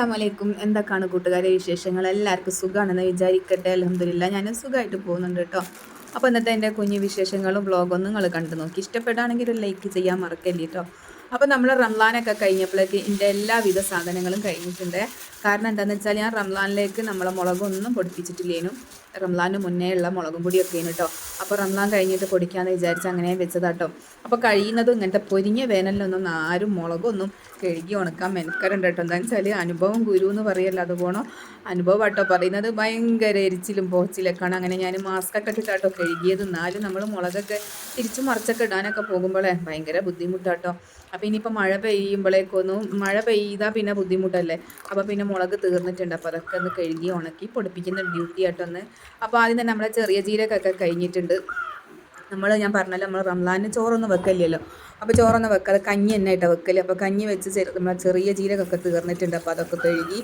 Hello അസ്സലാം വലൈക്കും എന്തൊക്കെയാണ് കൂട്ടുകാരെ വിശേഷങ്ങൾ? എല്ലാവർക്കും സുഖമാണെന്ന് വിചാരിക്കട്ടെ. അലഹമില്ല ഞാനും സുഖമായിട്ട് പോകുന്നുണ്ട് കേട്ടോ അപ്പോൾ ഇന്നത്തെ എന്റെ കുഞ്ഞു വിശേഷങ്ങളും ബ്ലോഗൊന്നും നിങ്ങൾ കണ്ടു നോക്കി. ഇഷ്ടപ്പെടുകയാണെങ്കിൽ ഒരു ലൈക്ക് ചെയ്യാൻ മറക്കല്ലേ കേട്ടോ അപ്പോൾ നമ്മൾ റംലാനൊക്കെ കഴിഞ്ഞപ്പോഴേക്ക് എന്റെ എല്ലാവിധ സാധനങ്ങളും കഴിഞ്ഞിട്ടുണ്ട്. കാരണം എന്താണെന്ന് വെച്ചാൽ ഞാൻ റംലാനിലേക്ക് നമ്മളെ മുളകൊന്നും പൊടിപ്പിച്ചിട്ടില്ലേനും. റംലാന് മുന്നേ ഉള്ള മുളകും പൊടിയൊക്കെ കേട്ടോ അപ്പോൾ റംലാൻ കഴിഞ്ഞിട്ട് പൊടിക്കാമെന്ന് വിചാരിച്ച് അങ്ങനെ വെച്ചതാട്ടോ. അപ്പോൾ കഴിയുന്നതും ഇങ്ങനത്തെ പൊരിഞ്ഞ വേനലിലൊന്നും ആരും മുളകൊന്നും കഴുകി ഉണക്കാൻ മെനക്കരുണ്ട് കേട്ടോ എന്താണെന്ന് വെച്ചാൽ അനുഭവം ഗുരു എന്ന് പറയല്ലോ അതുപോണോ അനുഭവം കേട്ടോ പറയുന്നത് ഭയങ്കര എരിച്ചിലും പോച്ചിലൊക്കെയാണ്. അങ്ങനെ ഞാൻ മാസ്കൊക്കെ ഇട്ടിട്ടാട്ടോ കഴുകിയത്. എന്നാലും നമ്മൾ മുളകൊക്കെ തിരിച്ചു മറിച്ചൊക്കെ ഇടാനൊക്കെ പോകുമ്പോഴേ ഭയങ്കര ബുദ്ധിമുട്ടാട്ടോ. അപ്പോൾ ഇനിയിപ്പോൾ മഴ പെയ്യുമ്പോഴേക്കൊന്നും മഴ പെയ്താൽ പിന്നെ ബുദ്ധിമുട്ടല്ലേ? അപ്പോൾ പിന്നെ മുളക് തീർന്നിട്ടുണ്ട്. അപ്പോൾ അതൊക്കെ ഒന്ന് കഴുകി ഉണക്കി പൊടിപ്പിക്കുന്ന ഡ്യൂട്ടി ആയിട്ടൊന്ന് അപ്പോൾ ആദ്യം തന്നെ നമ്മളെ ചെറിയ ജീരകമൊക്കെ കഴിഞ്ഞിട്ടുണ്ട്. നമ്മൾ ഞാൻ പറഞ്ഞല്ലോ നമ്മൾ റംലാന് ചോറൊന്നും വെക്കല്ലല്ലോ അപ്പോൾ ചോറൊന്നും വെക്കാതെ കഞ്ഞി തന്നെ ആയിട്ടാണ് വെക്കൽ. അപ്പോൾ കഞ്ഞി വെച്ച് നമ്മൾ ചെറിയ ജീരകമൊക്കെ തീർന്നിട്ടുണ്ട്. അപ്പോൾ അതൊക്കെ കഴുകി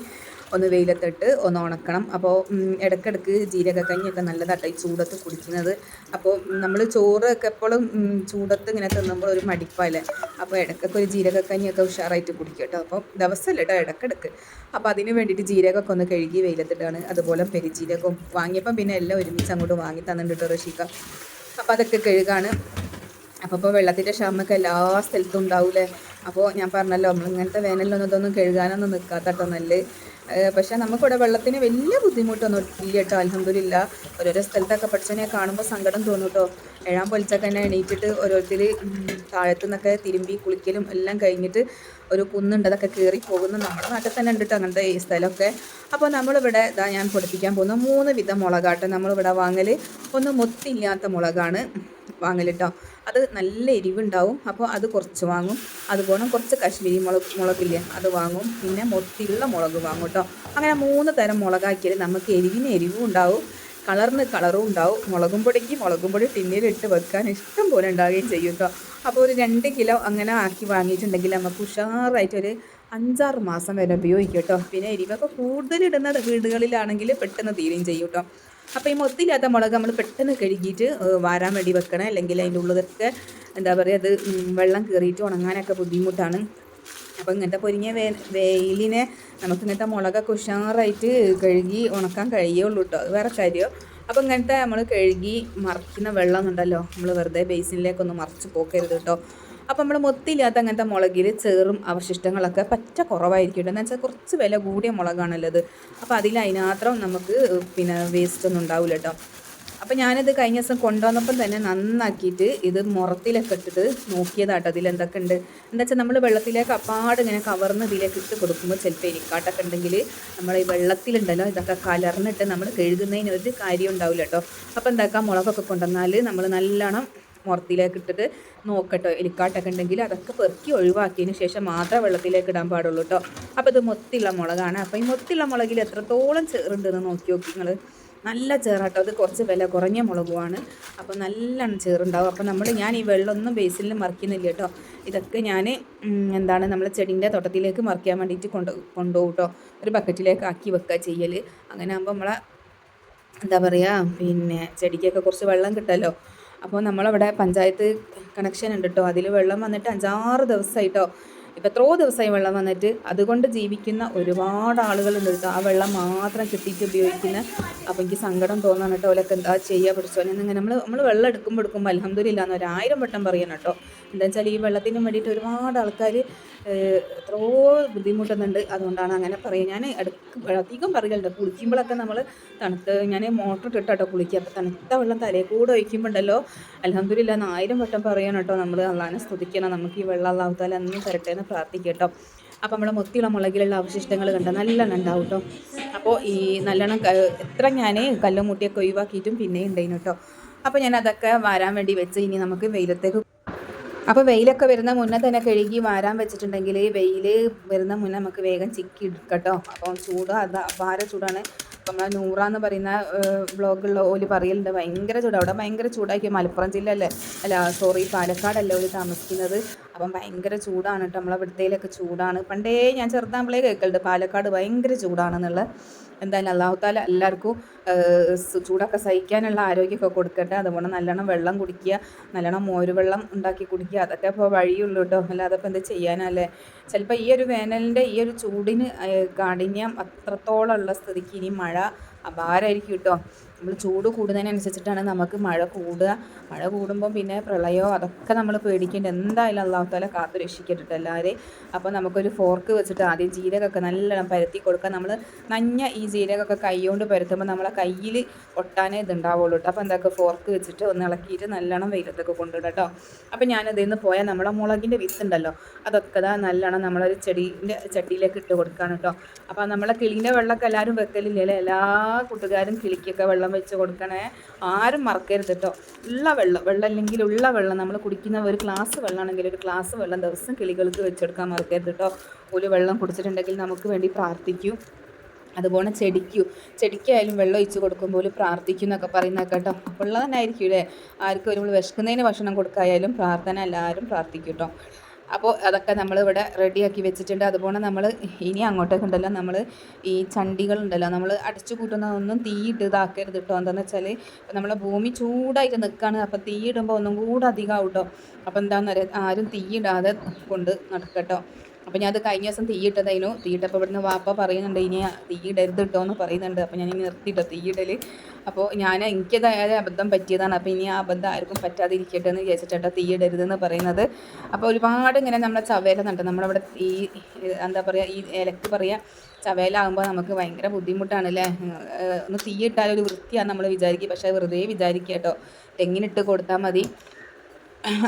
ഒന്ന് വെയിലത്തിട്ട് ഒന്ന് ഉണക്കണം. അപ്പോൾ ഇടയ്ക്കിടയ്ക്ക് ജീരകക്കഞ്ഞിയൊക്കെ നല്ലതാട്ടോ ഈ ചൂടത്ത് കുടിക്കുന്നത്. അപ്പോൾ നമ്മൾ ചോറൊക്കെ എപ്പോഴും ചൂടത്ത് ഇങ്ങനെ തിന്നുമ്പോൾ ഒരു മടിപ്പല്ലേ? അപ്പോൾ ഇടയ്ക്കൊക്കെ ഒരു ജീരകക്കഞ്ഞിയൊക്കെ ഉഷാറായിട്ട് കുടിക്കും കേട്ടോ. അപ്പോൾ ദിവസമല്ല കേട്ടോ ഇടയ്ക്കിടയ്ക്ക്. അപ്പോൾ അതിന് വേണ്ടിയിട്ട് ജീരകമൊക്കെ ഒന്ന് കഴുകി വെയിലത്തിട്ടാണ് അതുപോലെ പെരിജീരകവും വാങ്ങിയപ്പം പിന്നെ എല്ലാം ഒരുമിച്ച് അങ്ങോട്ട് വാങ്ങി തന്നിട്ടുണ്ട് റഷീക്ക. അപ്പോൾ അതൊക്കെ കഴുകാണ്. അപ്പോൾ ഇപ്പോൾ വെള്ളത്തിന്റെ ക്ഷാമൊക്കെ എല്ലാ സ്ഥലത്തും ഉണ്ടാവില്ലേ അപ്പോൾ ഞാൻ പറഞ്ഞല്ലോ നമ്മൾ ഇങ്ങനത്തെ വേനലിലൊന്നും ഇതൊന്നും കഴുകാനൊന്നും നിൽക്കാത്ത കേട്ടോ നല്ല. പക്ഷേ നമുക്കിവിടെ വെള്ളത്തിന് വലിയ ബുദ്ധിമുട്ടൊന്നും ഇല്ല കേട്ടോ അലഹമില്ല ഓരോരോ സ്ഥലത്തൊക്കെ പഠിച്ചതിനെ കാണുമ്പോൾ സങ്കടം തോന്നും കേട്ടോ. ഏഴാം പൊലിച്ചൊക്കെ തന്നെ എണീറ്റിട്ട് ഓരോരുത്തർ താഴത്തു നിന്നൊക്കെ തിരുമ്പി കുളിക്കലും എല്ലാം കഴിഞ്ഞിട്ട് ഒരു കുന്നുണ്ട് അതൊക്കെ കയറി പോകുന്ന നമ്മുടെ നാട്ടിൽ തന്നെ ഉണ്ട് കേട്ടോ അങ്ങനത്തെ ഈ സ്ഥലമൊക്കെ. അപ്പോൾ നമ്മളിവിടെ ഇതാ ഞാൻ പൊടിപ്പിക്കാൻ പോകുന്ന മൂന്ന് വിധം മുളകാട്ടം നമ്മളിവിടെ വാങ്ങൽ ഒന്ന് മൊത്തില്ലാത്ത മുളകാണ്. വാങ്ങൽ കേട്ടോ അത് നല്ല എരിവുണ്ടാവും. അപ്പോൾ അത് കുറച്ച് വാങ്ങും. അതുപോലെ കുറച്ച് കാശ്മീരി മുളക് മുളകില്ലേ അത് വാങ്ങും. പിന്നെ മൊത്തിയുള്ള മുളക് വാങ്ങും കേട്ടോ അങ്ങനെ മൂന്ന് തരം മുളകാക്കിയാൽ നമുക്ക് എരിവിന് എരിവും ഉണ്ടാവും. കളറിന് കളറും ഉണ്ടാവും. മുളകും പൊടിക്ക് മുളകും പൊടി ടിന്നിലിട്ട് വെക്കാൻ ഇഷ്ടം പോലെ ഉണ്ടാവുകയും ചെയ്യും കേട്ടോ അപ്പോൾ ഒരു രണ്ട് കിലോ അങ്ങനെ ആക്കി വാങ്ങിയിട്ടുണ്ടെങ്കിൽ നമുക്ക് ഉഷാറായിട്ട് ഒരു അഞ്ചാറ് മാസം വരെ ഉപയോഗിക്കും കേട്ടോ പിന്നെ എരിവൊക്കെ കൂടുതലിടുന്ന വീടുകളിലാണെങ്കിൽ പെട്ടെന്ന് തീരുകയും ചെയ്യും കേട്ടോ അപ്പോൾ ഈ മൊത്തില്ലാത്ത മുളക് നമ്മൾ പെട്ടെന്ന് കഴുകിയിട്ട് വാരാൻ വേണ്ടി വെക്കണം. അല്ലെങ്കിൽ അതിന്റെ ഉള്ളതൊക്കെ എന്താ പറയുക അത് വെള്ളം കയറിയിട്ട് ഉണങ്ങാനൊക്കെ ബുദ്ധിമുട്ടാണ്. അപ്പോൾ ഇങ്ങനത്തെ പൊരിഞ്ഞ വേ വെയിലിനെ നമുക്ക് ഇങ്ങനത്തെ മുളകൊക്കെ ഉഷാറായിട്ട് കഴുകി ഉണക്കാൻ കഴിയുള്ളൂ കേട്ടോ അത് വേറെ കാര്യമോ അപ്പോൾ ഇങ്ങനത്തെ നമ്മൾ കഴുകി മറിക്കുന്ന വെള്ളം ഉണ്ടല്ലോ നമ്മൾ വെറുതെ ബേസിനിലേക്കൊന്ന് മറിച്ച് പോക്കരുത് കേട്ടോ അപ്പോൾ നമ്മൾ മൊത്തില്ലാത്ത അങ്ങനത്തെ മുളകിൽ ചേറും അവശിഷ്ടങ്ങളൊക്കെ പറ്റ കുറവായിരിക്കും എന്ന് വെച്ചാൽ കുറച്ച് വില കൂടിയ അത് അപ്പോൾ അതിൽ അതിനാത്രം നമുക്ക് പിന്നെ വേസ്റ്റ് ഒന്നും ഉണ്ടാവില്ല കേട്ടോ അപ്പോൾ ഞാനിത് കഴിഞ്ഞ ദിവസം കൊണ്ടുവന്നപ്പം തന്നെ നന്നാക്കിയിട്ട് ഇത് മുറത്തിലൊക്കെ ഇട്ടിട്ട് നോക്കിയതാട്ടോ അതിൽ എന്തൊക്കെ ഉണ്ട്. എന്താ വെച്ചാൽ നമ്മൾ വെള്ളത്തിലേക്ക് അപ്പാട് ഇങ്ങനെ കവർന്ന് ഇതിലേക്ക് ഇട്ട് കൊടുക്കുമ്പോൾ ചിലപ്പോൾ എരിക്കാട്ടൊക്കെ ഉണ്ടെങ്കിൽ നമ്മൾ ഈ വെള്ളത്തിലുണ്ടല്ലോ ഇതൊക്കെ കലർന്നിട്ട് നമ്മൾ കഴുകുന്നതിന് ഒരു കാര്യം ഉണ്ടാവില്ല കേട്ടോ അപ്പോൾ എന്താക്കാം മുളകൊക്കെ കൊണ്ടുവന്നാൽ നമ്മൾ നല്ലോണം മുറത്തിലേക്ക് ഇട്ടിട്ട് നോക്കട്ടോ. എലിക്കാട്ടൊക്കെ ഉണ്ടെങ്കിൽ അതൊക്കെ പെറുക്കി ഒഴിവാക്കിയതിന് ശേഷം മാത്രമേ വെള്ളത്തിലേക്ക് ഇടാൻ പാടുള്ളൂ കേട്ടോ അപ്പോൾ ഇത് മൊത്തിയുള്ള മുളകാണ്. അപ്പോൾ ഈ മൊത്തിയുള്ള മുളകിൽ എത്രത്തോളം ചേറുണ്ടെന്ന് നോക്കി നോക്കി നിങ്ങൾ നല്ല ചേറാട്ടോ. അത് കുറച്ച് വില കുറഞ്ഞ മുളകുമാണ്. അപ്പോൾ നല്ലോണം ചേറുണ്ടാവും. അപ്പോൾ നമ്മൾ ഞാൻ ഈ വെള്ളമൊന്നും ബേസിൽ മറിക്കുന്നില്ല കേട്ടോ ഇതൊക്കെ ഞാൻ എന്താണ് നമ്മൾ ചെടീന്റെ തോട്ടത്തിലേക്ക് മറിക്കാൻ വേണ്ടിയിട്ട് കൊണ്ട് കൊണ്ടുപോകും കേട്ടോ ഒരു ബക്കറ്റിലേക്ക് ആക്കി വെക്കുക ചെയ്യൽ അങ്ങനെ ആകുമ്പോൾ നമ്മളെ എന്താ പറയുക പിന്നെ ചെടിക്കൊക്കെ കുറച്ച് വെള്ളം കിട്ടുമല്ലോ അപ്പോൾ നമ്മളവിടെ പഞ്ചായത്ത് കണക്ഷൻ ഉണ്ട് കേട്ടോ അതിൽ വെള്ളം വന്നിട്ട് അഞ്ചാറ് ദിവസമായിട്ടോ. ഇപ്പോൾ എത്രയോ ദിവസമായി വെള്ളം വന്നിട്ട്. അതുകൊണ്ട് ജീവിക്കുന്ന ഒരുപാട് ആളുകളുണ്ട് കേട്ടോ ആ വെള്ളം മാത്രം കിട്ടിയിട്ട് ഉപയോഗിക്കുന്ന അപ്പോൾ എനിക്ക് സങ്കടം തോന്നാണ് കേട്ടോ ഓലൊക്കെ എന്താ ചെയ്യുക? പിടിച്ചോ എന്നിങ്ങനെ നമ്മൾ നമ്മൾ വെള്ളം എടുക്കുമ്പോൾ എടുക്കുമ്പോൾ അലഹമ്മദില്ല എന്ന് ഒരായിരം വട്ടം പറയണം കേട്ടോ എന്താ വെച്ചാൽ ഈ വെള്ളത്തിന് വേണ്ടിയിട്ട് ഒരുപാട് ആൾക്കാർ എത്രയോ ബുദ്ധിമുട്ടുന്നുണ്ട്. അതുകൊണ്ടാണ് അങ്ങനെ പറയുക ഞാൻ ഇടയ്ക്ക് അധികം പറയലുണ്ട് കുളിക്കുമ്പോഴൊക്കെ നമ്മൾ തണുത്ത് ഞാൻ മോട്ടർ ഇട്ടിട്ടോ കുളിക്കുക. അപ്പോൾ തണുത്ത വെള്ളം തലയിൽ കൂടെ ഒഴിക്കുമ്പോൾ ഉണ്ടല്ലോ എന്ന് ആയിരം വട്ടം പറയണം കേട്ടോ നമ്മൾ അള്ളാനെ സ്തുതിക്കണം. നമുക്ക് ഈ വെള്ളം അള്ളാഹുത്താൽ അന്ന് തരട്ടെ എന്ന് പ്രാർത്ഥിക്കുക കേട്ടോ അപ്പോൾ നമ്മുടെ മൊത്തിയുള്ള മുളകിലുള്ള അവശിഷ്ടങ്ങൾ കണ്ട നല്ലോണം ഉണ്ടാവും കേട്ടോ അപ്പോൾ ഈ നല്ലോണം എത്ര ഞാൻ കല്ലും മുട്ടിയൊക്കെ ഒഴിവാക്കിയിട്ടും പിന്നെയും ഉണ്ടായിരുന്നു കേട്ടോ അപ്പോൾ ഞാൻ അതൊക്കെ വരാൻ വേണ്ടി വെച്ച് ഇനി നമുക്ക് വെയിലത്തേക്ക് അപ്പോൾ വെയിലൊക്കെ വരുന്ന മുന്നേ തന്നെ കഴുകി വാരാൻ വെച്ചിട്ടുണ്ടെങ്കിൽ വെയിൽ വരുന്ന മുന്നേ നമുക്ക് വേഗം ചിക്കി എടുക്കട്ടോ. അപ്പോൾ ചൂട് അത് അപാര ചൂടാണ്. അപ്പം നമ്മളെ നൂറ എന്ന് പറയുന്ന ബ്ലോഗുള്ള ഓൽ പറയലുണ്ട് ഭയങ്കര ചൂട്. അവിടെ ഭയങ്കര ചൂടാക്കി മലപ്പുറം ജില്ല അല്ലേ അല്ല സോറി പാലക്കാടല്ലേ ഓൽ താമസിക്കുന്നത്? അപ്പം ഭയങ്കര ചൂടാണ് കേട്ടോ. നമ്മളെ ഇവിടുത്തേലൊക്കെ ചൂടാണ്. പണ്ടേ ഞാൻ ചെറുതാകുമ്പോഴേ കേൾക്കലുണ്ട്. പാലക്കാട് ഭയങ്കര ചൂടാണെന്നുള്ള. എന്തായാലും അള്ളാഹുത്താല എല്ലാവർക്കും ചൂടൊക്കെ സഹിക്കാനുള്ള ആരോഗ്യമൊക്കെ കൊടുക്കട്ടെ. അതുപോലെ നല്ലോണം വെള്ളം കുടിക്കുക നല്ലോണം മോര് വെള്ളം ഉണ്ടാക്കി കുടിക്കുക. അതൊക്കെ ഇപ്പോൾ വഴിയുള്ളൂ കേട്ടോ. അല്ലാതെ എന്താ ചെയ്യാനല്ലേ? ചിലപ്പോൾ ഈ ഒരു വേനലിന്റെ ഈ ഒരു ചൂടിന് കാഠിന്യം അത്രത്തോളം ഉള്ള സ്ഥിതിക്ക് ഇനി മഴ അപാരമായിരിക്കും കേട്ടോ. നമ്മൾ ചൂട് കൂടുന്നതിനനുസരിച്ചിട്ടാണ് നമുക്ക് മഴ കൂടുക. മഴ കൂടുമ്പം പിന്നെ പ്രളയോ അതൊക്കെ നമ്മൾ പേടിക്കേണ്ട. എന്തായാലും അള്ളാഹുത്താല കാത്തു രക്ഷിക്കട്ടെ എല്ലാവരെയും. അപ്പോൾ നമുക്കൊരു ഫോർക്ക് വെച്ചിട്ട് ആദ്യം ജീരകമൊക്കെ നല്ലോണം പരത്തി കൊടുക്കുക. നമ്മൾ നഞ്ഞ ഈ ജീരകമൊക്കെ കൈകൊണ്ട് പരത്തുമ്പോൾ നമ്മളെ കയ്യിൽ ഒട്ടാനേ ഇതുണ്ടാവുള്ളൂ കേട്ടോ. അപ്പോൾ എന്താക്കുക ഫോർക്ക് വെച്ചിട്ട് ഒന്ന് ഇളക്കിയിട്ട് നല്ലോണം വെയിലത്തൊക്കെ കൊണ്ടുവിടാം കേട്ടോ. അപ്പോൾ ഞാനതിൽ നിന്ന് പോയാൽ നമ്മളെ മുളകിന്റെ വിത്തുണ്ടല്ലോ അതൊക്കെ ഇതാ നല്ലോണം നമ്മളൊരു ചെടീന്റെ ചട്ടിയിലേക്ക് ഇട്ട് കൊടുക്കുകയാണ് കേട്ടോ. അപ്പോൾ നമ്മളെ കിളീന്റെ വെള്ളമൊക്കെ എല്ലാവരും വെക്കലില്ലേ? എല്ലാ കൂട്ടുകാരും കിളിക്കൊക്കെ വെള്ളം വെച്ച് കൊടുക്കണേ. ആരും മറക്കരുത് കേട്ടോ ഉള്ള വെള്ളം വെള്ളം അല്ലെങ്കിൽ ഉള്ള വെള്ളം നമ്മൾ കുടിക്കുന്ന ഒരു ഗ്ലാസ് വെള്ളമാണെങ്കിൽ ഒരു ഗ്ലാസ് വെള്ളം ദിവസം കിളികൾക്ക് വെച്ചെടുക്കാൻ മറക്കരുത് കേട്ടോ ഒരു വെള്ളം കുടിച്ചിട്ടുണ്ടെങ്കിൽ നമുക്ക് വേണ്ടി പ്രാർത്ഥിക്കും. അതുപോലെ ചെടിക്കു. ചെടിക്കായാലും വെള്ളം ഒഴിച്ച് കൊടുക്കുമ്പോൾ പ്രാർത്ഥിക്കും എന്നൊക്കെ പറയുന്നത് കേട്ടോ. അപ്പോൾ ഉള്ളത് തന്നെ ആയിരിക്കും അല്ലേ ആർക്കും ഒരു വിശക്കുന്നതിന് ഭക്ഷണം കൊടുക്കായാലും പ്രാർത്ഥന എല്ലാവരും പ്രാർത്ഥിക്കും കേട്ടോ അപ്പോൾ അതൊക്കെ നമ്മൾ ഇവിടെ റെഡിയാക്കി വെച്ചിട്ടുണ്ട്. അതുപോലെ നമ്മൾ ഇനി അങ്ങോട്ടേക്ക് ഉണ്ടല്ലോ നമ്മൾ ഈ ചണ്ടികളുണ്ടല്ലോ നമ്മൾ അടിച്ചു കൂട്ടുന്നതൊന്നും തീയിട്ട് ഇതാക്കരുത് കേട്ടോ എന്താണെന്ന് വെച്ചാൽ നമ്മളെ ഭൂമി ചൂടായിട്ട് നിൽക്കുകയാണ് അപ്പോൾ തീയിടുമ്പോൾ ഒന്നും കൂടെ അധികമാവും കേട്ടോ അപ്പോൾ എന്താണെന്ന് അറിയാം ആരും തീയിടാതെ കൊണ്ട് നടക്കട്ടോ. അപ്പോൾ ഞാൻ അത് കഴിഞ്ഞ ദിവസം തീയിട്ടതായിരുന്നു തീയിട്ടപ്പോൾ ഇവിടുന്ന് വാപ്പ പറയുന്നുണ്ട് ഇനി തീയിടരുത് കേട്ടോ എന്ന് പറയുന്നുണ്ട്. അപ്പോൾ ഞാൻ ഇനി നിർത്തിയിട്ടോ തീയിടൽ അപ്പോൾ ഞാൻ എനിക്കതായ അബദ്ധം പറ്റിയതാണ്. അപ്പോൾ ഇനി ആ അബദ്ധം ആർക്കും പറ്റാതിരിക്കട്ടെ എന്ന് വിചാരിച്ചിട്ടോ തീയിടരുത് എന്ന് പറയുന്നത്. അപ്പോൾ ഒരുപാട് ഇങ്ങനെ നമ്മളെ ചവേല നട്ട് നമ്മളവിടെ ഈ എന്താ പറയുക ഈ ഇലക്ക് പറയുക ചവേലാകുമ്പോൾ നമുക്ക് ഭയങ്കര ബുദ്ധിമുട്ടാണ് അല്ലേ ഒന്ന് തീ ഒരു വൃത്തിയാണ് നമ്മൾ വിചാരിക്കുക പക്ഷേ വെറുതെ വിചാരിക്കുക കേട്ടോ തെങ്ങിനിട്ട് കൊടുത്താൽ മതി.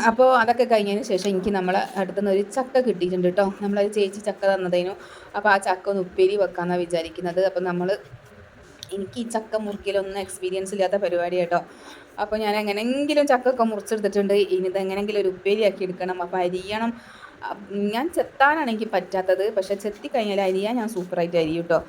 അപ്പോൾ അതൊക്കെ കഴിഞ്ഞതിന് ശേഷം എനിക്ക് നമ്മളെ അടുത്തുനിന്ന് ഒരു ചക്ക കിട്ടിയിട്ടുണ്ട് കേട്ടോ നമ്മളൊരു ചേച്ചി ചക്ക തന്നതേനു. അപ്പോൾ ആ ചക്ക ഒന്ന് ഉപ്പേരി വെക്കാമെന്നാണ് വിചാരിക്കുന്നത്. അപ്പോൾ നമ്മൾ എനിക്ക് ഈ ചക്ക മുറിക്കലൊന്നും എക്സ്പീരിയൻസ് ഇല്ലാത്ത പരിപാടി കേട്ടോ അപ്പോൾ ഞാൻ എങ്ങനെയെങ്കിലും ചക്കൊക്കെ മുറിച്ചെടുത്തിട്ടുണ്ട്. ഇനി എങ്ങനെയെങ്കിലും ഒരു ഉപ്പേരി ആക്കി എടുക്കണം. അപ്പോൾ അരിയണം. ഞാൻ ചെത്താനാണ് എനിക്ക് പറ്റാത്തത്. പക്ഷേ ചെത്തി കഴിഞ്ഞാൽ അരിയാൻ ഞാൻ സൂപ്പറായിട്ട് അരിയും കേട്ടോ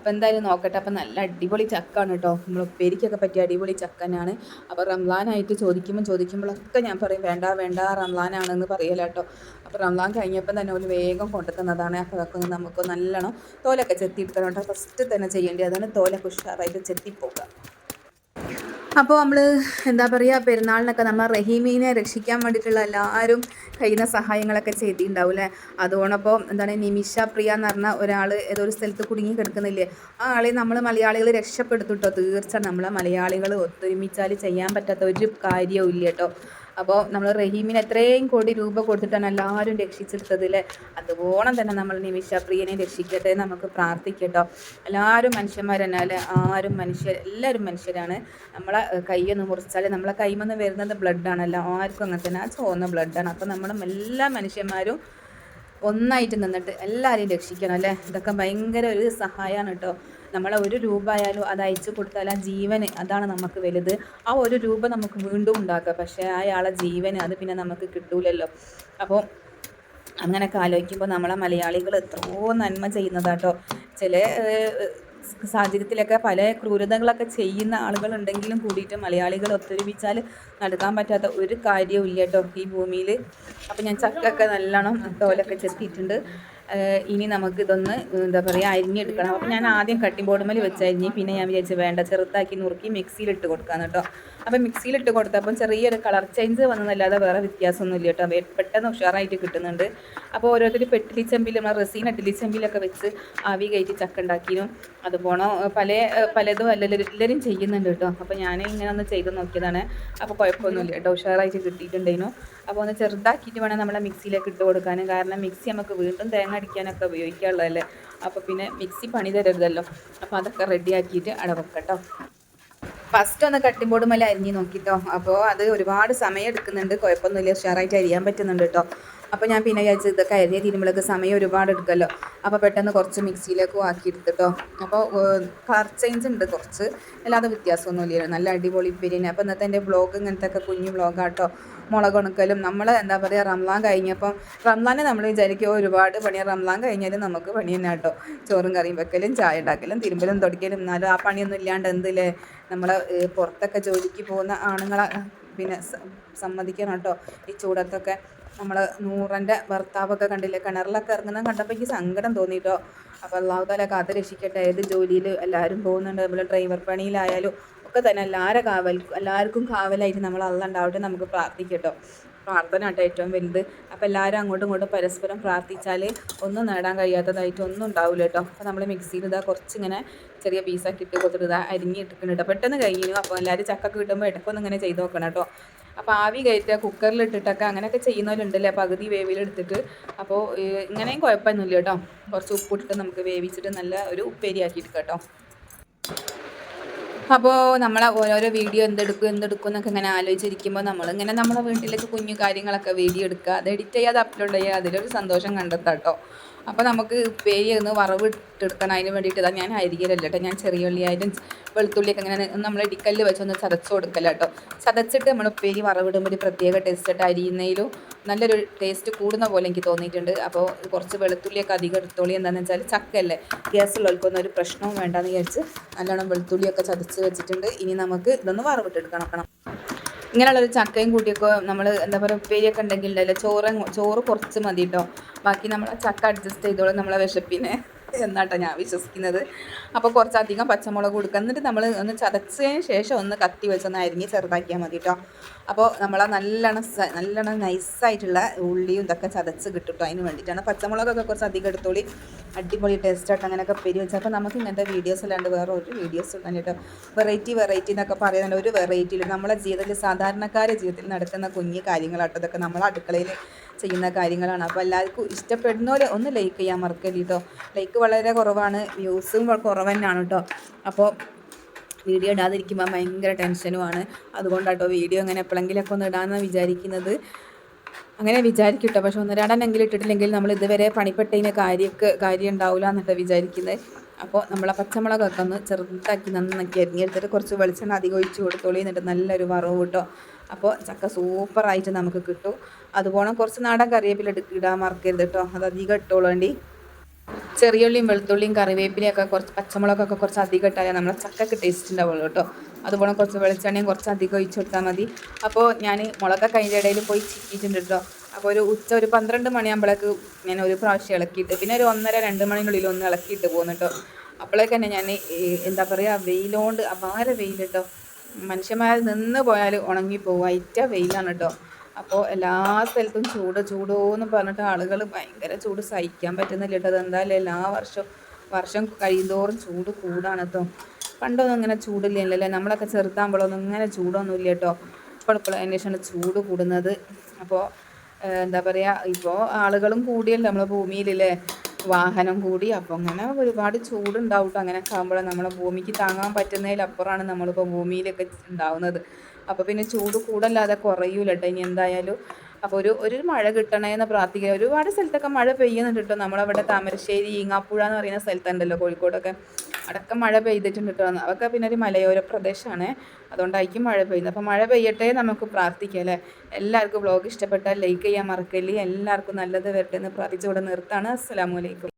അപ്പോൾ എന്തായാലും നോക്കട്ടെ. അപ്പോൾ നല്ല അടിപൊളി ചക്കാണ് കേട്ടോ നമ്മൾ ഉപ്പേരിക്കൊക്കെ പറ്റിയ അടിപൊളി ചക്കനാണ് അപ്പോൾ റംലാനായിട്ട് ചോദിക്കുമ്പോൾ ചോദിക്കുമ്പോഴൊക്കെ ഞാൻ പറയും വേണ്ട വേണ്ട റംലാനാണെന്ന് പറയല കേട്ടോ അപ്പോൾ റംലാൻ കഴിഞ്ഞപ്പോൾ തന്നെ ഒരു വേഗം കൊണ്ടു തന്നതാണ് അപ്പോൾ അതൊക്കെ നമുക്ക് നല്ലോണം തോലൊക്കെ ചെത്തിയെടുക്കണം കേട്ടോ ഫസ്റ്റ് തന്നെ ചെയ്യേണ്ടത് അതാണ് തോലൊക്കെ ഉഷാറായിട്ട് ചെത്തിപ്പോക്കുക അപ്പോൾ നമ്മൾ എന്താ പറയുക പെരുന്നാളിനൊക്കെ നമ്മൾ റഹീമീനെ രക്ഷിക്കാൻ വേണ്ടിയിട്ടുള്ള എല്ലാവരും കഴിയുന്ന സഹായങ്ങളൊക്കെ ചെയ്തിട്ടുണ്ടാവും അല്ലേ അതുകൊണ്ടപ്പോൾ എന്താണ് നിമിഷ പ്രിയ എന്ന് പറഞ്ഞ ഒരാൾ ഏതോ ഒരു സ്ഥലത്ത് കുടുങ്ങി കിടക്കുന്നില്ലേ? ആ ആളെ നമ്മൾ മലയാളികൾ രക്ഷപ്പെടുത്തുട്ടോ തീർച്ചയായും നമ്മളെ മലയാളികൾ ഒത്തൊരുമിച്ചാൽ ചെയ്യാൻ പറ്റാത്ത ഒരു കാര്യവും ഇല്ല കേട്ടോ അപ്പോൾ നമ്മൾ റഹീമിന് എത്രയും കോടി രൂപ കൊടുത്തിട്ടാണ് എല്ലാവരും രക്ഷിച്ചെടുത്തത് അല്ലേ അതുപോലെ തന്നെ നമ്മൾ നിമിഷ പ്രിയനെ രക്ഷിക്കട്ടെ നമുക്ക് പ്രാർത്ഥിക്കട്ടോ. എല്ലാവരും മനുഷ്യന്മാരെന്നാൽ ആരും മനുഷ്യർ എല്ലാവരും മനുഷ്യരാണ്. നമ്മളെ കൈയൊന്ന് മുറിച്ചാൽ നമ്മളെ കൈമെന്ന് വരുന്നത് ബ്ലഡാണല്ലോ. ആർക്കും അങ്ങനെ തന്നെ ആ ബ്ലഡ് ബ്ലഡാണ്. അപ്പോൾ നമ്മൾ എല്ലാ മനുഷ്യന്മാരും ഒന്നായിട്ട് നിന്നിട്ട് എല്ലാവരെയും രക്ഷിക്കണം അല്ലേ? ഇതൊക്കെ ഭയങ്കര ഒരു സഹായമാണ് കേട്ടോ. നമ്മളെ ഒരു രൂപ ആയാലും അത് അയച്ചു കൊടുത്താൽ ആ ജീവന് അതാണ് നമുക്ക് വലുത്. ആ ഒരു രൂപ നമുക്ക് വീണ്ടും ഉണ്ടാക്കാം. പക്ഷേ അയാളെ ജീവന് അത് പിന്നെ നമുക്ക് കിട്ടൂലല്ലോ. അപ്പോൾ അങ്ങനെയൊക്കെ ആലോചിക്കുമ്പോൾ നമ്മളെ മലയാളികൾ എത്രയോ നന്മ ചെയ്യുന്നതാട്ടോ. ചില സാഹചര്യത്തിലൊക്കെ പല ക്രൂരതകളൊക്കെ ചെയ്യുന്ന ആളുകളുണ്ടെങ്കിലും കൂടിയിട്ട് മലയാളികൾ ഒത്തൊരുമിച്ചാൽ നടക്കാൻ പറ്റാത്ത ഒരു കാര്യവും ഇല്ല കേട്ടോ ഈ ഭൂമിയിൽ. അപ്പോൾ ഞാൻ ചക്കൊക്കെ നല്ലോണം തോലൊക്കെ ചെത്തിയിട്ടുണ്ട്. ഇനി നമുക്ക് ഇതൊന്ന് എന്താ പറയുക അരിഞ്ഞെടുക്കണം. അപ്പോൾ ഞാൻ ആദ്യം കട്ടിംഗ് ബോർഡുമേൽ വെച്ച് അരിഞ്ഞ് പിന്നെ ഞാൻ വിചാരിച്ചു വേണ്ട ചെറുതാക്കി നുറുക്കി മിക്സിയിലിട്ട് കൊടുക്കാന്ന് കേട്ടോ അപ്പോൾ മിക്സിയിലിട്ട് കൊടുത്തപ്പം ചെറിയൊരു കളർ ചേഞ്ച് വന്നതല്ലാതെ വേറെ വ്യത്യാസമൊന്നുമില്ല കേട്ടോ പെട്ടെന്ന് ഉഷാറായിട്ട് കിട്ടുന്നുണ്ട്. അപ്പോൾ ഓരോരുത്തർ പെട്ടിലി ചെമ്പിൽ നമ്മൾ റെസീൻ അട്ടിലി ചെമ്പിലൊക്കെ വെച്ച് ആവി കയറ്റി ചക്ക ഉണ്ടാക്കിയും അതുപോലെ പല പലതും എല്ലാവരും ചെയ്യുന്നുണ്ട് കേട്ടോ അപ്പോൾ ഞാൻ ഇങ്ങനെ ഒന്ന് ചെയ്ത് നോക്കിയതാണ്. അപ്പോൾ കുഴപ്പമൊന്നുമില്ല കേട്ടോ ഉഷാറായിട്ട് കിട്ടിയിട്ടുണ്ടായിരുന്നു. അപ്പോൾ ഒന്ന് ചെറുതാക്കിയിട്ട് വേണം നമ്മളെ മിക്സിയിലേക്ക് ഇട്ട് കൊടുക്കാനും. കാരണം മിക്സി നമുക്ക് വീണ്ടും തേങ്ങ അടിക്കാനൊക്കെ ഉപയോഗിക്കാനുള്ളതല്ലേ? അപ്പോൾ പിന്നെ മിക്സി പണി തരരുതല്ലോ. അപ്പോൾ അതൊക്കെ റെഡിയാക്കിയിട്ട് അടവെക്കട്ടോ. ഫസ്റ്റ് ഒന്ന് കട്ടിംഗ് ബോർഡ് മേലെ അരിഞ്ഞ് നോക്കിട്ടോ. അപ്പോൾ അത് ഒരുപാട് സമയം എടുക്കുന്നുണ്ട്. കുഴപ്പമൊന്നുമില്ല. ഉഷാറായിട്ട് അരിയാൻ പറ്റുന്നുണ്ട് കേട്ടോ അപ്പോൾ ഞാൻ പിന്നെ വിചാരിച്ചു ഇതൊക്കെ അരിഞ്ഞ തിരുമ്പോഴൊക്കെ സമയം ഒരുപാട് എടുക്കുമല്ലോ അപ്പോൾ പെട്ടെന്ന് കുറച്ച് മിക്സിയിലേക്ക് ആക്കി എടുത്തിട്ടോ അപ്പോൾ കളർ ചേഞ്ച് ഉണ്ട് കുറച്ച്. അല്ലാതെ വ്യത്യാസമൊന്നുമില്ല നല്ല അടിപൊളി പിരിയാണ് അപ്പോൾ ഇന്നത്തെ എന്റെ ബ്ലോഗ് ഇങ്ങനത്തെ ഒക്കെ കുഞ്ഞു ബ്ലോഗാട്ടോ മുളക് ഉണക്കലും നമ്മൾ എന്താ പറയുക റംലാൻ കഴിഞ്ഞപ്പം റംലാനെ നമ്മൾ വിചാരിക്കുക ഒരുപാട് പണി റംലാൻ കഴിഞ്ഞാലും നമുക്ക് പണി തന്നെ കേട്ടോ. ചോറും കറിയും വെക്കലും ചായ ഉണ്ടാക്കലും തിരുമ്പലും തുടക്കലും. എന്നാലും ആ പണിയൊന്നും ഇല്ലാണ്ട് എന്തില്ലേ? നമ്മളെ പുറത്തൊക്കെ ജോലിക്ക് പോകുന്ന ആണുങ്ങളെ പിന്നെ സമ്മതിക്കണം കേട്ടോ. ഈ ചൂടത്തൊക്കെ നമ്മൾ നൂറന്റെ ഭർത്താവൊക്കെ കണ്ടില്ലേ? കിണറിലൊക്കെ ഇറങ്ങുന്നത് കണ്ടപ്പോൾ എനിക്ക് സങ്കടം തോന്നിയിട്ടോ അപ്പോൾ അള്ളാഹു താല കാത്ത് രക്ഷിക്കട്ടെ ഏത് ജോലിയിൽ എല്ലാവരും പോകുന്നുണ്ട്. നമ്മൾ ഡ്രൈവർ പണിയിലായാലും ഒക്കെ തന്നെ എല്ലാവരും കാവൽ എല്ലാവർക്കും കാവലായിട്ട് നമ്മൾ അള്ള ഉണ്ടാവട്ടെ നമുക്ക് പ്രാർത്ഥിക്കട്ടോ പ്രാർത്ഥന കേട്ടോ ഏറ്റവും വലുത്. അപ്പോൾ എല്ലാവരും അങ്ങോട്ടും ഇങ്ങോട്ടും പരസ്പരം പ്രാർത്ഥിച്ചാൽ ഒന്നും നേടാൻ കഴിയാത്തതായിട്ട് ഒന്നും ഉണ്ടാവില്ല കേട്ടോ. അപ്പോൾ നമ്മൾ മിക്സിയിൽ ഇതാ കുറച്ചിങ്ങനെ ചെറിയ പീസാക്കി ഇട്ട് കൊടുത്തിട്ട് ഇതാ അരിഞ്ഞിട്ടിട്ടുണ്ട് കേട്ടോ. പെട്ടെന്ന് കഴിഞ്ഞു അപ്പോൾ എല്ലാവരും ചക്ക കിട്ടുമ്പോൾ ഇടയ്ക്കൊന്നും ഇങ്ങനെ ചെയ്ത് നോക്കണം കേട്ടോ. അപ്പോൾ ആവി കയറ്റുക കുക്കറിൽ ഇട്ടിട്ടൊക്കെ അങ്ങനെയൊക്കെ ചെയ്യുന്നവരുണ്ടല്ലേ? പകുതി വേവിലെടുത്തിട്ട് അപ്പോൾ ഇങ്ങനെയും കുഴപ്പമൊന്നുമില്ല കേട്ടോ. കുറച്ച് ഉപ്പിട്ടിട്ട് നമുക്ക് വേവിച്ചിട്ട് നല്ല ഒരു ഉപ്പേരി എടുക്കാം കേട്ടോ. അപ്പോൾ നമ്മൾ ഓരോരോ വീഡിയോ എന്തെടുക്കും എന്തെടുക്കും എന്നൊക്കെ ഇങ്ങനെ ആലോചിച്ചിരിക്കുമ്പോൾ നമ്മളിങ്ങനെ നമ്മുടെ വീട്ടിലേക്ക് കുഞ്ഞു കാര്യങ്ങളൊക്കെ വീഡിയോ എടുക്കുക അത് എഡിറ്റ് ചെയ്യാതെ അപ്ലോഡ് ചെയ്യുക അതിലൊരു സന്തോഷം കണ്ടെത്താം കേട്ടോ അപ്പോൾ നമുക്ക് ഉപ്പേരി ഒന്ന് വറവ് ഇട്ടെടുക്കണം അതിന് വേണ്ടിയിട്ട് ഇതാ ഞാൻ അരികലല്ല കേട്ടോ. ഞാൻ ചെറിയ ഉള്ളിയായാലും വെളുത്തുള്ളിയൊക്കെ ഇങ്ങനെ നമ്മൾ ഇടിക്കല്ല് വെച്ചൊന്ന് ചതച്ച് കൊടുക്കല കേട്ടോ. ചതച്ചിട്ട് നമ്മൾ ഉപ്പേരി വറവിടുമ്പോൾ ഒരു പ്രത്യേക ടേസ്റ്റ് ആയിട്ട് അരിയുന്നതിലും നല്ലൊരു ടേസ്റ്റ് കൂടുന്ന പോലെ എനിക്ക് തോന്നിയിട്ടുണ്ട്. അപ്പോൾ കുറച്ച് വെളുത്തുള്ളിയൊക്കെ അധികം എടുത്തോളി എന്താണെന്ന് വെച്ചാൽ ചക്കയല്ലേ? ഗ്യാസുള്ളവർക്കൊന്നും ഒരു പ്രശ്നവും വേണ്ടെന്ന് വിചാരിച്ച് നല്ലോണം വെളുത്തുള്ളിയൊക്കെ ചതച്ച് വെച്ചിട്ടുണ്ട്. ഇനി നമുക്ക് ഇതൊന്ന് വറവിട്ടെടുക്കണം. ഇങ്ങനെയുള്ളൊരു ചക്കയും കൂട്ടിയൊക്കെ നമ്മൾ എന്താ പറയുക ഉപ്പേരിയൊക്കെ ഉണ്ടെങ്കിൽ ഉണ്ടല്ലോ ചോറ് ചോറ് കുറച്ച് മതി കേട്ടോ ബാക്കി നമ്മൾ ചക്ക അഡ്ജസ്റ്റ് ചെയ്തോളും നമ്മളെ വിശപ്പിനെ. എന്നാട്ടോ ഞാൻ വിശ്വസിക്കുന്നത്. അപ്പോൾ കുറച്ചധികം പച്ചമുളക് കൊടുക്കുക എന്നിട്ട് നമ്മൾ ഒന്ന് ചതച്ചതിന് ശേഷം ഒന്ന് കത്തി വെച്ചൊന്ന് അരിഞ്ഞ് ചെറുതാക്കിയാൽ മതി കേട്ടോ അപ്പോൾ നമ്മൾ നല്ലോണം നല്ലോണം നൈസായിട്ടുള്ള ഉള്ളിയും ഇതൊക്കെ ചതച്ച് കിട്ടും അതിന് വേണ്ടിയിട്ടാണ് പച്ചമുളകൊക്കെ കുറച്ച് അധികം എടുത്തോളി. അടിപൊളി ടേസ്റ്റായിട്ട് അങ്ങനെയൊക്കെ പെരി വെച്ചാൽ അപ്പോൾ നമുക്ക് ഇങ്ങനത്തെ വീഡിയോസ് അല്ലാണ്ട് വേറെ ഒരു വീഡിയോസ് ഇടാൻ കേട്ടോ വെറൈറ്റി വെറൈറ്റി എന്നൊക്കെ പറയുന്നത് ഒരു വെറൈറ്റിയിൽ നമ്മളെ ജീവിതത്തിൽ സാധാരണക്കാരെ ജീവിതത്തിൽ നടക്കുന്ന കുഞ്ഞു കാര്യങ്ങളാട്ടോ ഇതൊക്കെ. നമ്മളെ അടുക്കളയിൽ ചെയ്യുന്ന കാര്യങ്ങളാണ്. അപ്പോൾ എല്ലാവർക്കും ഇഷ്ടപ്പെടുന്നവരെ ഒന്ന് ലൈക്ക് ചെയ്യാൻ മറക്കരുത് കേട്ടോ ലൈക്ക് വളരെ കുറവാണ്. വ്യൂസും കുറവ് തന്നെയാണ് കേട്ടോ അപ്പോൾ വീഡിയോ ഇടാതിരിക്കുമ്പോൾ ഭയങ്കര ടെൻഷനുമാണ് അതുകൊണ്ടാട്ടോ വീഡിയോ അങ്ങനെ എപ്പോഴെങ്കിലൊക്കെ ഒന്ന് ഇടാമെന്നാണ് വിചാരിക്കുന്നത്. അങ്ങനെ വിചാരിക്കും കേട്ടോ പക്ഷെ ഒന്ന് രണ്ടെണ്ണെങ്കിലും ഇട്ടിട്ടില്ലെങ്കിൽ നമ്മൾ ഇതുവരെ പണിപ്പെട്ടതിന് കാര്യമൊക്കെ കാര്യം ഉണ്ടാവില്ല എന്നിട്ട് വിചാരിക്കുന്നത് അപ്പോൾ നമ്മളെ പച്ചമുളകൊക്കെ ഒന്ന് ചെറുതാക്കി നന്നാക്കി അരിഞ്ഞെടുത്തിട്ട് കുറച്ച് വെളിച്ചെണ്ണ അധികം ഒഴിച്ച് കൊടുത്തോളി എന്നിട്ട് നല്ലൊരു വറവ് കിട്ടും അപ്പോൾ ചക്ക സൂപ്പറായിട്ട് നമുക്ക് കിട്ടും. അതുപോലെ കുറച്ച് നാടൻ കറിവേപ്പില ഇടാൻ മറക്കരുത് കേട്ടോ അത് അധികം ഇട്ടോളേണ്ടി ചെറിയുള്ളിയും വെളുത്തുള്ളിയും കറിവേപ്പിലയൊക്കെ കുറച്ച് പച്ചമുളകൊക്കെ കുറച്ച് അധികം ഇട്ടാലേ നമ്മളെ ചക്കക്ക് ടേസ്റ്റ് ഉണ്ടാവുള്ളൂ കേട്ടോ അതുപോലെ കുറച്ച് വെളിച്ചെണ്ണയും കുറച്ച് അധികം ഒഴിച്ചു കൊടുത്താൽ മതി. അപ്പോൾ ഞാൻ മുളകൊക്കെ അതിന്റെ ഇടയിൽ പോയി ചിക്കിയിട്ടുണ്ട് കേട്ടോ അപ്പോൾ ഒരു ഉച്ച ഒരു പന്ത്രണ്ട് മണിയാകുമ്പോഴേക്ക് ഞാൻ ഒരു പ്രാവശ്യം ഇളക്കിയിട്ട് പിന്നെ ഒരു ഒന്നര രണ്ട് മണിക്കുള്ളിൽ ഒന്ന് ഇളക്കിയിട്ട് പോകുന്നു കേട്ടോ അപ്പോഴേക്ക് തന്നെ ഞാൻ എന്താ പറയുക വെയിലോണ്ട് അപാര വെയിൽ കേട്ടോ മനുഷ്യന്മാർ നിന്ന് പോയാൽ ഉണങ്ങിപ്പോവും അയറ്റ വെയിലാണ് കേട്ടോ അപ്പോൾ എല്ലാ സ്ഥലത്തും ചൂട് ചൂടോന്ന് പറഞ്ഞിട്ട് ആളുകൾ ഭയങ്കര ചൂട് സഹിക്കാൻ പറ്റുന്നില്ല കേട്ടോ. അതെന്തായാലും എല്ലാ വർഷവും വർഷം കഴിയുന്തോറും ചൂട് കൂടാണ് കേട്ടോ. പണ്ടൊന്നും ഇങ്ങനെ ചൂടില്ലല്ലേ നമ്മളൊക്കെ ചെറുതാകുമ്പോഴൊന്നും ഇങ്ങനെ ചൂടൊന്നും ഇല്ല കേട്ടോ ഇപ്പോൾ ഇപ്പോൾ ചൂട് കൂടുന്നത്. അപ്പോൾ എന്താ പറയുക ഇപ്പോൾ ആളുകളും കൂടിയല്ലോ നമ്മളെ ഭൂമിയിലല്ലേ? വാഹനം കൂടി. അപ്പോൾ അങ്ങനെ ഒരുപാട് ചൂടുണ്ടാവും അങ്ങനെ ആകുമ്പോൾ നമ്മളെ ഭൂമിക്ക് താങ്ങാൻ പറ്റുന്നതിലപ്പുറമാണ് നമ്മളിപ്പോൾ ഭൂമിയിലൊക്കെ ഉണ്ടാവുന്നത്. അപ്പോൾ പിന്നെ ചൂട് കൂടല്ലാതെ കുറയൂല കേട്ടോ ഇനി എന്തായാലും അപ്പോൾ ഒരു ഒരു മഴ കിട്ടണമെന്ന് പ്രാർത്ഥിക്കുക ഒരുപാട് സ്ഥലത്തൊക്കെ മഴ പെയ്യുന്നുണ്ട് കേട്ടോ. നമ്മളവിടെ താമരശ്ശേരി ഈങ്ങാപ്പുഴ എന്ന് പറയുന്ന സ്ഥലത്തുണ്ടല്ലോ കോഴിക്കോടൊക്കെ. അടക്കം മഴ പെയ്തിട്ടുണ്ട് കേട്ടോ. അതൊക്കെ പിന്നെ ഒരു മലയോര പ്രദേശമാണ്. അതുകൊണ്ടായിരിക്കും മഴ പെയ്യുന്നത്. അപ്പോൾ മഴ പെയ്യട്ടെ നമുക്ക് പ്രാർത്ഥിക്കാം അല്ലേ? എല്ലാവർക്കും ബ്ലോഗ് ഇഷ്ടപ്പെട്ടാൽ ലൈക്ക് ചെയ്യാൻ മറക്കല്ലേ. എല്ലാവർക്കും നല്ലത് വരട്ടെ എന്ന് പ്രാർത്ഥിച്ചുകൊണ്ട് നിർത്താണ് അസ്സാം വലൈക്കും